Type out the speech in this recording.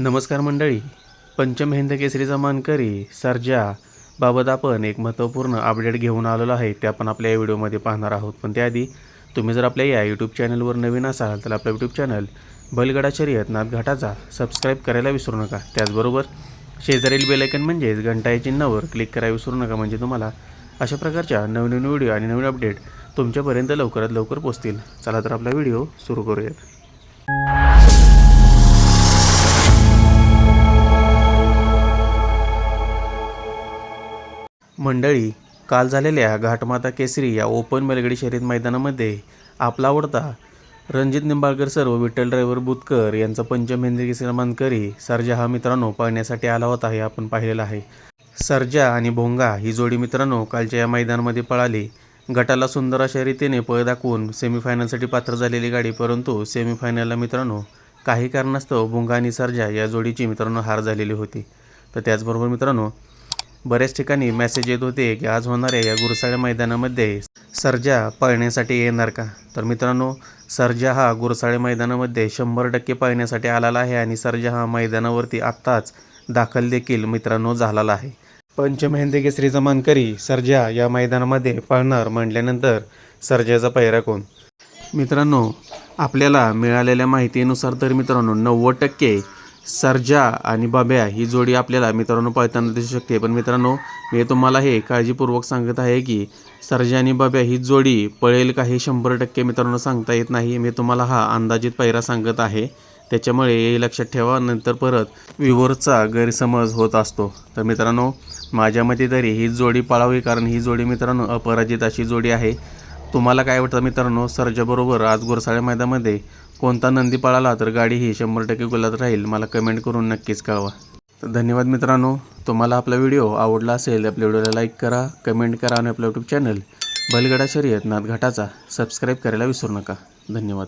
नमस्कार मंडळी. पंचम हिंद केसरीचा मानकरी सर्जा बाबत आपण एक महत्त्वपूर्ण अपडेट घेऊन आलेलो आहे. ते आपण आपल्या या व्हिडिओमध्ये पाहणार आहोत. पण त्याआधी तुम्ही जर आपल्या या यूट्यूब चॅनलवर नवीन असाल तर आपलं यूट्यूब चॅनल बैलगडा शर्यत नाथघाटाचा सबस्क्राईब करायला विसरू नका. त्याचबरोबर शेजारील बेलायकन म्हणजेच घंटा या चिन्हावर क्लिक करायला विसरू नका. म्हणजे तुम्हाला अशा प्रकारच्या नवीन व्हिडिओ आणि नवीन अपडेट तुमच्यापर्यंत लवकरात लवकर पोहोचतील. चला तर आपला व्हिडिओ सुरू करूयात. मंडळी काल झालेल्या घाटमाता केसरी या ओपन मेलगडी शर्यत मैदानामध्ये आपला आवडता रणजित निंबाळकर सर्व विठ्ठल ड्रायव्हर बुतकर यांचा पंचम हिंदी केसरी सर्जा हा मित्रांनो पाहण्यासाठी आला होता हे आपण पाहिलेलं आहे. सर्जा आणि भोंगा ही जोडी मित्रांनो कालच्या या मैदानामध्ये पळाली. गटाला सुंदर अशा रीतीने पळ दाखवून सेमीफायनलसाठी पात्र झालेली गाडी परंतु सेमीफायनलला मित्रांनो काही कारणास्तव भोंगा आणि सर्जा या जोडीची मित्रांनो हार झालेली होती. तर त्याचबरोबर मित्रांनो बऱ्याच ठिकाणी मेसेज येत होते की आज होणाऱ्या या गुरसाळ्या मैदानामध्ये. सर्जा पाळण्यासाठी येणार का? तर मित्रांनो सर्जा हा गुरसाळे मैदानामध्ये शंभर टक्के पाळण्यासाठी आलेला आहे आणि सर्जा हा मैदानावरती आत्ताच दाखल देखील मित्रांनो झालेला आहे. पंचमहेंद्र केसरीचा मानकरी सर्जा या मैदानामध्ये पळणार म्हटल्यानंतर सर्जाचा पहिरा कोण? मित्रांनो आपल्याला मिळालेल्या माहितीनुसार तर मित्रांनो नव्वद टक्के सर्जा आणि बब्या ही जोडी आपल्याला मित्रांनो पळताना दिसू शकते. पण मित्रांनो मी तुम्हाला हे काळजीपूर्वक सांगत आहे की सर्जा आणि बब्या ही जोडी पळेल का हे शंभर टक्के मित्रांनो सांगता येत नाही. मी तुम्हाला हा अंदाजित पैरा सांगत आहे. त्याच्यामुळे हे लक्षात ठेवा. नंतर परत विवरचा गैरसमज होत असतो. तर मित्रांनो माझ्या मते तरी ही जोडी पळावी कारण ही जोडी मित्रांनो अपराजित अशी जोडी आहे. तुम्हाला काय वाटतं मित्रांनो? सरजाबरोबर आज गुरसाळे मैदानामध्ये कोणता नंदी पळाला तर गाडी ही शंभर टक्के गुलात राहील? मला कमेंट करून नक्कीच कळवा. तर धन्यवाद मित्रांनो. तुम्हाला आपला व्हिडिओ आवडला असेल तर आपल्या व्हिडिओला लाईक करा कमेंट करा आणि आपलं यूट्यूब चॅनल बलगडा शर्यत नादघाटाचा सबस्क्राईब करायला विसरू नका. धन्यवाद.